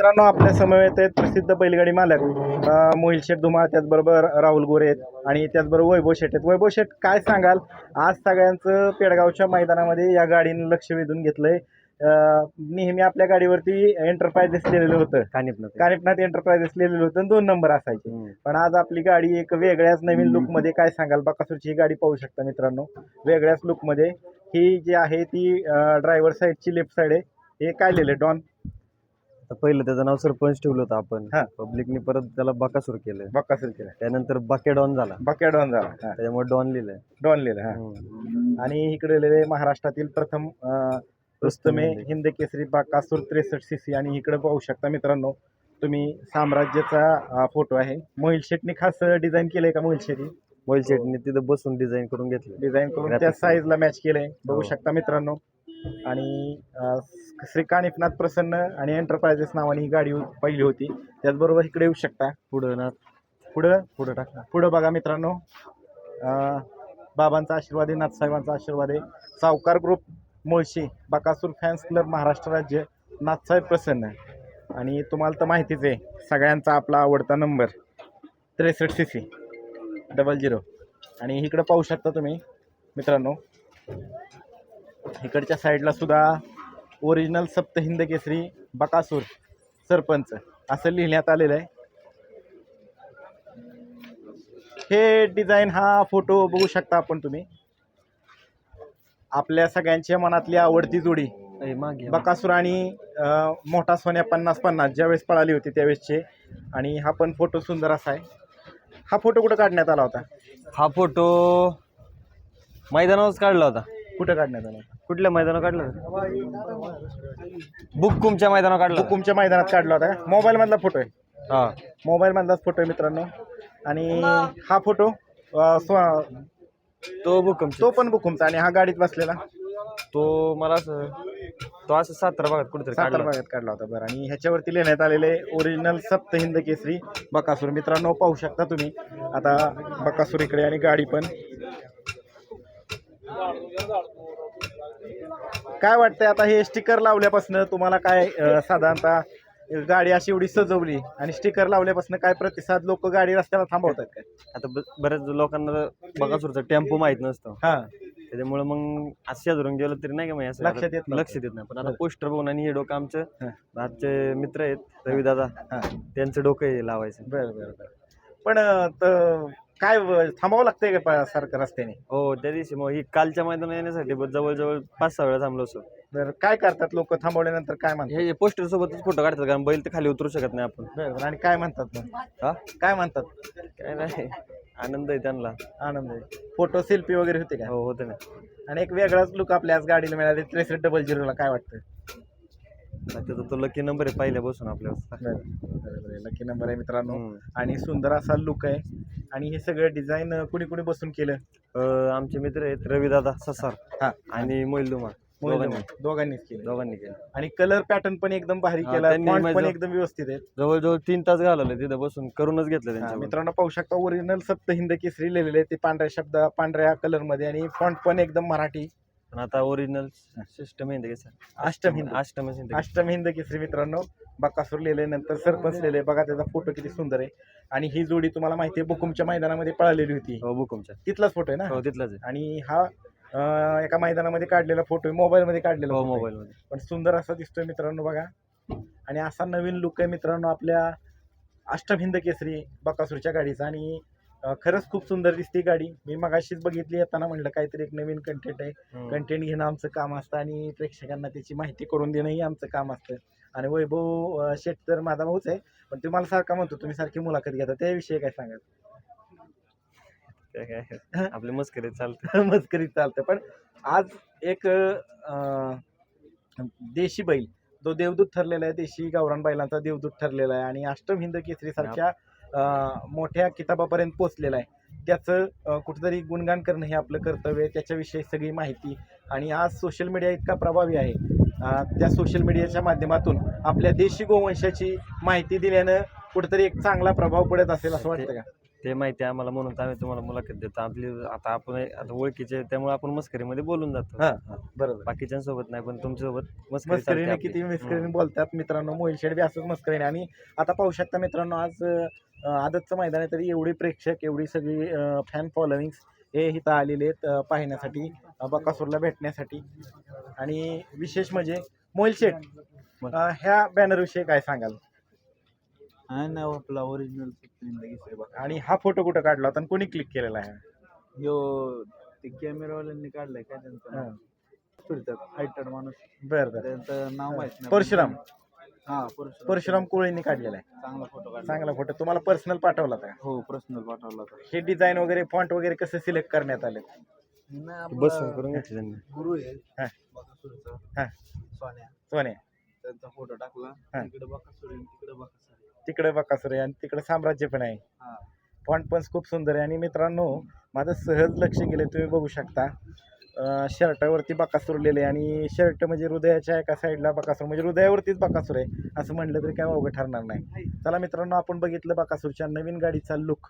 मित्रांनो आपल्या समवेत आहेत प्रसिद्ध बैलगाडी मालक मोहिल शेठ धुमाळ त्याचबरोबर राहुल गोरे आहेत आणि त्याचबरोबर वैभव शेठ आहेत. वैभव शेठ काय सांगाल? आज सगळ्यांचं पेडगावच्या मैदानामध्ये या गाडीनं लक्ष वेधून घेतलंय. नेहमी आपल्या गाडीवरती एंटरप्राइजेस लिहिलेलं होतं. कानिपनाथ कानिपनाथ एंटरप्राइजेस लिहिलेलं होतं दोन नंबर असायचे. पण आज आपली गाडी एक वेगळ्याच नवीन लुकमध्ये काय सांगाल? बकासूरची ही गाडी पाहू शकता मित्रांनो. वेगळ्याच लुकमध्ये ही जी आहे ती ड्रायव्हर साईडची लेफ्ट साईड आहे. हे काय लिहिलं डॉन? पहिलं त्याचं नाव सरपंच ठेवलं होतं आपण. हा. पब्लिकने परत त्याला बकासूर केलं बकासूर केलं त्यानंतर बाकेडॉन झाला. बक्या डॉन झाला हा. त्याच्यामुळे डॉन लिहिलंय. डॉन लिहिलं हा. हम्म. आणि इकडे लिहिले महाराष्ट्रातील प्रथम अं, रुस्तमे हिंद. केसरी बाकासूर त्रेसष्ट सी सी आणि इकडे पाहू शकता मित्रांनो तुम्ही साम्राज्याचा फोटो आहे. मोहिल शेटनी खास डिझाईन केलंय का मोहिल शेटी मोहिल शेटने तिथं बसून डिझाईन करून घेतलं डिझाईन करून त्या. साईजला मॅच केलंय. बघू हो. शकता मित्रांनो आणि श्री कानिफनाथ प्रसन्न आणि एंटरप्राइजेस नावाने ही गाडी पहिली होती. त्याचबरोबर इकडे येऊ शकता. पुढं ना पुढं पुढं टाकला पुढं बघा मित्रांनो. बाबांचा आशीर्वाद आहे नाथसाहेबांचा आशीर्वाद आहे. सावकार group Mulshi Bakasur fans club Maharashtra राज्य नाथसाहेब प्रसन्न. आणि तुम्हाला तर माहितीच आहे सगळ्यांचा आपला आवडता नंबर त्रेसष्ट सी सी डबल झिरो. आणि इकडं पाहू शकता तुम्ही मित्रांनो. इकडच्या साईडला सुद्धा ओरिजिनल सप्त हिंद केसरी बकासूर सरपंच असं लिहिण्यात आलेलं आहे. हे डिझाईन हा फोटो बघू शकता आपण तुम्ही. आपल्या सगळ्यांच्या मनातली आवडती जोडी बकासूर आणि मोठा सोन्या पन्नास पन्नास ज्यावेळेस पळाली होती त्यावेळेसचे. आणि हा पण फोटो सुंदर असा आहे. हा फोटो कुठं काढण्यात आला होता? हा फोटो मैदानावरच काढला होता. कुठं काढण्यात आला होता? कुठल्या मैदानावर काढला बुक्कुमच्या मैदानावर काढला होता. हुकुमच्या मैदानात काढला होता. मोबाईल मधला फोटो आहे. हा. मोबाईल मधलाच फोटो आहे मित्रांनो. आणि हा फोटो अं, स्व- तो बुक्कुम तो पण बुकुमचा आणि हा गाडीत बसलेला. तो मला असं तो असं सातारा भागात कुठेतरी सातारा काढला भागात काढला होता बरं. आणि ह्याच्यावरती लिहिण्यात आलेले ओरिजिनल सप्त हिंद केसरी बकासूर. मित्रांनो पाहू शकता तुम्ही. आता बकासूर इकडे आणि गाडी पण. काय वाटतंय आता हे स्टिकर लावल्यापासून तुम्हाला काय अं, साधारणतः गाडी अशी एवढी सजवली आणि स्टिकर लावल्यापासून काय प्रतिसाद लोक गाडी रस्त्याला थांबवतात काय? आता ब- बऱ्याच लोकांना बघासूरचा टेम्पो माहीत नसतो. हा. त्याच्यामुळे मग असं धरून गेलं तरी नाही का मग असं लक्षात येत नव्हतं. लक्ष देत नाही. पण आता बरं. पोस्टर बघून आणि हे डोकं आमचं. आजचे मित्र आहेत रविदादा हा. त्यांचं डोकं हे लावायचं. बरं बरं बरं. पण अं, त- काय व- थांबावं लागतंय का पा- सारखं रस्त्याने? हो त्या दिवशी मग ही कालच्या मैदानात येण्यासाठी ब- जवळजवळ पाच सहा वेळा थांबलो असो बरं काय करतात लोक थांबवल्यानंतर काय म्हणतात? हे पोस्टर सोबतच फोटो काढतात कारण बैल तर खाली उतरू शकत नाही आपण. बरं बरं. आणि काय म्हणतात मग? हा? काय म्हणतात? काय नाही आनंद आहे त्यांना. आनंद आहे. फोटो सेल्फी वगैरे होते का? हो होते ना. आणि एक वेगळाच लुक आपल्या आज गाडीला मिळाले त्रेसष्ट डबल झिरोला काय वाटतं त्याचा तो लकी नंबर आहे पहिल्यापासून आपल्यावर लकी नंबर आहे मित्रांनो. आणि सुंदर असा लुक आहे. आणि हे सगळं डिझाईन कुणी कुणी बसून केलं? अं, आमचे मित्र आहेत रविदादा ससार हा. आणि मोहिल दोघांनी. दोघांनीच केलं. दोघांनी केलं. आणि कलर पॅटर्न पण एकदम भारी हा, केला. त्यांनी font पण माझं- एकदम व्यवस्थित आहे जवळजवळ तीन तास घालवले तिथं बसून. करूनच घेतलं हा, त्यांच्या मित्रांनो पाहू शकता ओरिजिनल सप्त हिंद केसरी लिहिलेले ते पांढऱ्या शब्द पांढऱ्या कलरमध्ये आणि फॉन्ट पण एकदम मराठी. पण आता ओरिजिनल सिस्टम आहे कसं अष्टम हिंद. अष्टम हिंद अष्टम हिंद केसरी मित्रांनो बकासूर लिहिले नंतर सरपंच लिहिले बघा त्याचा फोटो किती सुंदर आहे. आणि ही जोडी तुम्हाला माहिती आहे बुकुमच्या मैदानामध्ये पळालेली होती. हो बुकुमच्या तिथलाच फोटो आहे ना? हो तिथलाच आहे. आणि हा अं, एका मैदानामध्ये काढलेला फोटो आहे. मोबाईल मध्ये काढलेला हो photo आहे. मोबाईल मध्ये. पण सुंदर असा दिसतोय मित्रांनो बघा. आणि असा नवीन लुक आहे मित्रांनो आपल्या अष्टम हिंद केसरी बकासूरच्या गाडीचा. आणि खरंच खूप सुंदर दिसते गाडी. मी मगाशीच बघितली येताना म्हणलं काहीतरी एक नवीन कंटेंट आहे. कंटेंट घेणं आमचं काम असतं आणि प्रेक्षकांना त्याची माहिती करून देणंही आमचं काम असतं. आणि वैभव शेठ तर माझा भाऊच आहे पण तुम्हाला सारखा म्हणतो तुम्ही सारखी मुलाखत घेता त्याविषयी काय सांगाल? काय आपले मस्करी चालतं. मस्करीत चालतं. पण आज एक देशी बैल जो देवदूत ठरलेला आहे देशी गावरान बैलांचा देवदूत ठरलेला आहे. आणि अष्टम हिंद केसरी सारख्या मोठ्या किताबापर्यंत पोचलेला आहे. त्याचं कुठंतरी गुणगान करणं हे आपलं कर्तव्य आहे. त्याच्याविषयी सगळी माहिती आणि आज सोशल मीडिया इतका प्रभावी आहे. त्या सोशल मीडियाच्या माध्यमातून आपल्या देशी गोवंशाची माहिती दिल्यानं कुठंतरी एक चांगला प्रभाव पडत असेल असं वाटतं का? ते माहिती आहे आम्हाला म्हणून तर आम्ही तुम्हाला मुलाखत देतो. आपली आता आपण आता ओळखीचे त्यामुळे आपण मस्करीमध्ये बोलून जातो. हा हा, बरोबर. बाकीच्यांसोबत नाही पण तुमच्यासोबत मस्करी चालते मस्करीने आपली. किती मस्करीने हम्म. बोलतात मित्रांनो. मोहिल शेड बी असंच मस्करीने. आणि आता पाहू शकता मित्रांनो आज अं, आदतचं मैदान आहे तरी एवढी प्रेक्षक एवढी सगळी फॅन फॉलोविंग्स हे इथं आलेले आहेत अं, पाहण्यासाठी अं, बकासूरला भेटण्यासाठी. आणि विशेष म्हणजे मोहिल शेठ अं, ह्या बॅनरविषयी काय सांगाल? हा ना आपला ओरिजिनल जिंदगी आणि हा फोटो कुठं काढला होता आणि कोणी क्लिक केलेला आहे? यो ते कॅमेरावाल्यांनी काढलाय काय त्यांचं हा. नाव फिरतात माणूस. बरं बरं. त्यांचं नाव माहीत नाही परशुराम. हा परशुराम. परशुराम कोळींनी काढलेला आहे. चांगला फोटो काढला. चांगला फोटो तुम्हाला पर्सनल पाठवला होता का? हो पर्सनल पाठवला होता. हे डिझाईन वगैरे फॉन्ट वगैरे कसं सिलेक्ट करण्यात आले? नाही, आपला बसून करून घेतली त्यांनी. गुरु आहे. हा. बकासूरचा हा. सोन्या. सोने त्यांचा फोटो टाकला. हा. तिकडे बकासूर आहे तिकडे बकासूर. तिकडे बकासूर आहे आणि तिकडे साम्राज्य पण आहे. हा. फॉन्ट पण खूप सुंदर आहे. आणि मित्रांनो माझं सहज लक्ष गेले तुम्ही बघू शकता. शर्टावरती बकासूर लिहिले आणि शर्ट म्हणजे हृदयाच्या एका साईडला बकासूर म्हणजे हृदयावरतीच बकासूर आहे. असं म्हणलं तरी काय अवघड ठरणार नाही. चला मित्रांनो आपण बघितलं बकासूरच्या नवीन गाडीचा लुक